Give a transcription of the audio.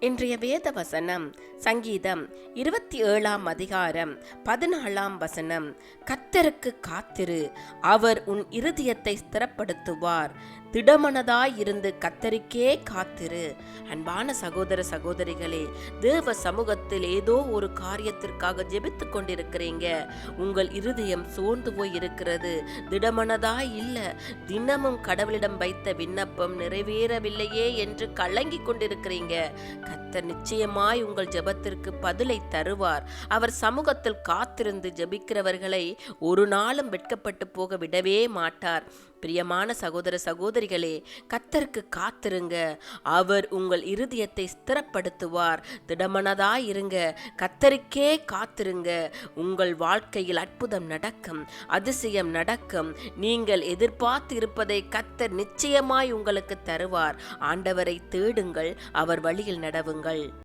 இன்றைய வேத வசனம் சங்கீதம் இருபத்தி ஏழாம் அதிகாரம் பதினாலாம் வசனம். கத்தருக்கு காத்திரு அவர் உன் இருதயத்தை ஸ்திரப்படுத்துவார். திடமனதாய் இருந்து கத்தருக்கே காத்திரு. அன்பான சகோதர சகோதரிகளே தேவ சமூகத்தில் ஏதோ ஒரு காரியத்திற்காக ஜெபித்து கொண்டிருக்கிறீங்க. உங்கள் இருதயம் சோர்ந்து போய் இருக்கிறது. திடமனதாய் இல்ல தினமும் கடவுளிடம் வைத்த விண்ணப்பம் நிறைவேறவில்லையே என்று கலங்கி கொண்டிருக்கிறீங்க. கத்தர் நிச்சயமாய் உங்கள் ஜெபத்திற்கு பதிலை தருவார். அவர் சமூகத்தில் காத்திருந்து ஜெபிக்கிறவர்களை ஒரு நாளும் வெட்கப்பட்டு போக விடவே மாட்டார். பிரியமான சகோதர சகோதரிகளே கத்தருக்கு காத்திருங்க. அவர் உங்கள் இருதயத்தை ஸ்திரப்படுத்துவார். திடமனதாயிருங்க கத்தருக்கே காத்திருங்க. உங்கள் வாழ்க்கையில் அற்புதம் நடக்கும் அதிசயம் நடக்கும். நீங்கள் எதிர்பார்த்து இருப்பதை கத்தர் நிச்சயமாய் உங்களுக்கு தருவார். ஆண்டவரை தேடுங்கள் அவர் வழியில் நடவுங்கள்.